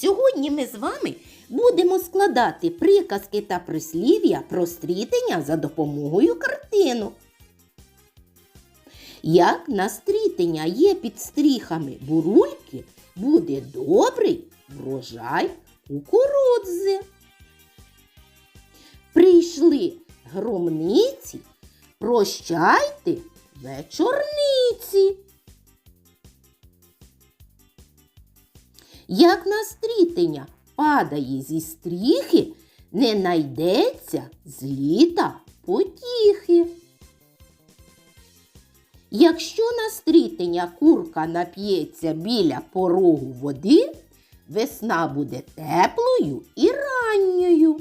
Сьогодні ми з вами будемо складати приказки та прислів'я про стрітення за допомогою картинок. Як на стрітення є під стріхами бурульки, буде добрий врожай кукурудзи. Прийшли громниці, прощайте вечорниці. Як на стрітення падає зі стріхи, не найдеться з літа потіхи. Якщо на стрітення курка нап'ється біля порогу води, весна буде теплою і ранньою.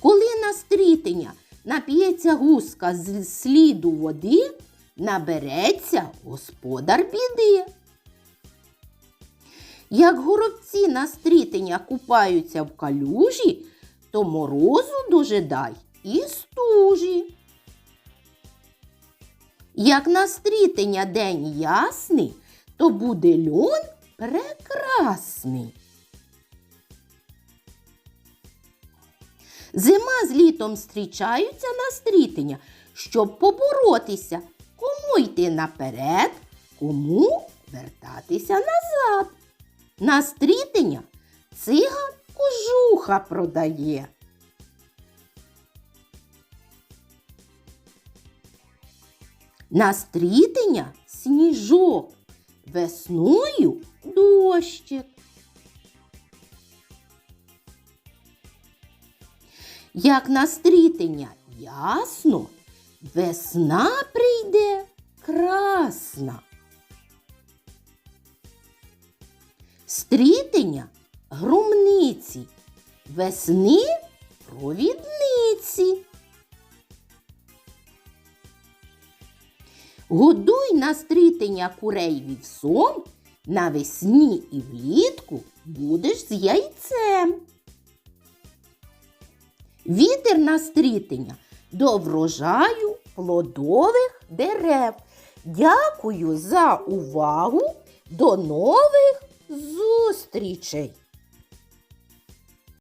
Коли на стрітення нап'ється гуска з сліду води, набереться господар біди. Як горобці на стрітення купаються в калюжі, то морозу дожидай і стужі. Як на стрітення день ясний, то буде льон прекрасний. Зима з літом зустрічаються на стрітення, щоб поборотися, кому йти наперед, кому вертатися назад. На стрітення циган кожуха продає. На стрітення сніжок, весною дощик. Як на стрітення ясно, весна прийде красна. Стрітення громниці, весни провідниці. Годуй на стрітення курей вівсом, навесні і влітку будеш з яйцем. Вітер на стрітення до врожаю плодових дерев. Дякую за увагу. До нових зустрічей!